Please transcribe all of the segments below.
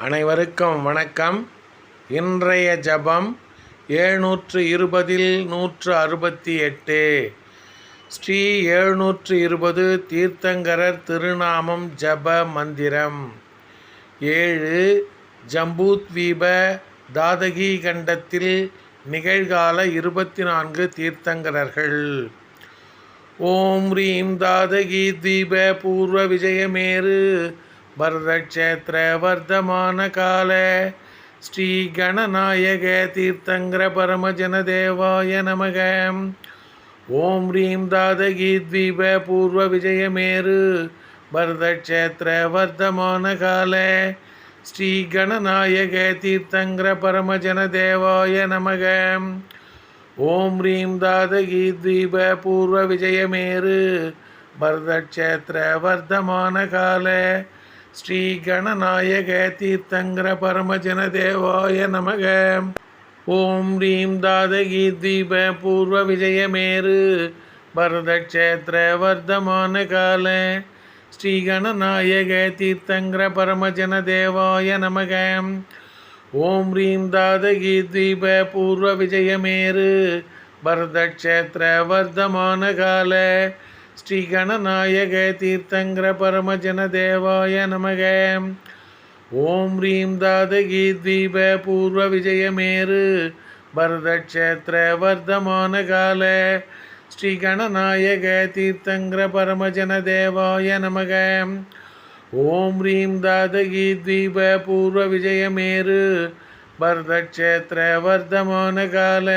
அனைவருக்கும் வணக்கம். இன்றைய ஜபம் ஏழ்நூற்று இருபதில் நூற்று அறுபத்தி எட்டு. ஸ்ரீ எழுநூற்று இருபது தீர்த்தங்கரர் திருநாமம் ஜப மந்திரம். ஏழு ஜம்பூத்வீப தாதகி கண்டத்தில் நிகழ்கால இருபத்தி நான்கு தீர்த்தங்கரர்கள். ஓம் ரீம் தாதகி தீப பூர்வ விஜயமேரு பரதக்ஷேத்திர வர்த்தமான கால ஸ்ரீ கணநாயக தீர்த்தங்கர பரமஜனதேவாய நமக. ஓம் ஹ்ரீம் தாதகி தீப பூர்வ விஜயமேரு பரதக்ஷேத்திர வர்த்தமான கால ஸ்ரீ கணநாயக தீர்த்தங்கர பரமஜனதேவாய நமக. ஓம் ஹ்ரீம் தாதகி தீப பூர்வ விஜயமேரு பரதக்ஷேத்திர வர்த்தமான கால ஸ்ரீ கணநாயக தீர்த்தங்கர பரமஜனதேவாய நமக. ஓம் ரீம் தாதகி தீப பூர்வ விஜயமேரு பரதக்ஷேத்திர வர்த்தமான கால ஸ்ரீ கணநாயக தீர்த்தங்கர பரமஜனதேவாய நமக. ஓம் ரீம் தாதகி தீப பூர்வ விஜயமேரு பரதக்ஷேத்திர வர்த்தமான கால ஸ்ரீகணநாயக கணநாயக பரமஜன தேவாய நமக. ஓம் ஹ்ரீம் தாதகி தீப பூர்வ விஜயமேரு பரதக்ஷேத்திர வர்த்தமான கால. ஸ்ரீகணநாயக கணநாயக பரமஜன தேவாய நமக. ஓம் ஹ்ரீம் தாதகி தீப பூர்வ விஜயமேரு பரதக்ஷேத்திர வர்த்தமான கால.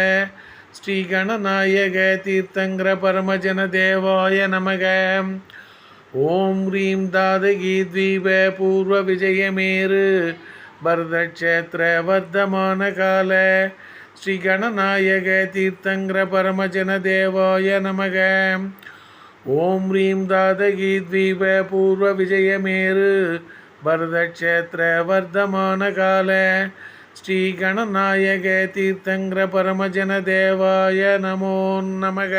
ஸ்ரீகணநாயக தீர்த்தங்கர பரமஜன தேவாய நமக. ஓம் ஹ்ரீம் தாதகி தீப பூர்வ விஜயமேரு பரதக்ஷேத்திர வர்த்தமான கால ஸ்ரீகணநாயக தீர்த்தங்கர பரமஜன தேவாய நமக. ஓம் ஹ்ரீம் தாதகி தீப பூர்வ விஜயமேரு பரதக்ஷேத்திர வர்த்தமான கால. ஸ்ரீகணநாயக தீர்த்தங்கிர பரமஜன தேவாய நமோ நமக.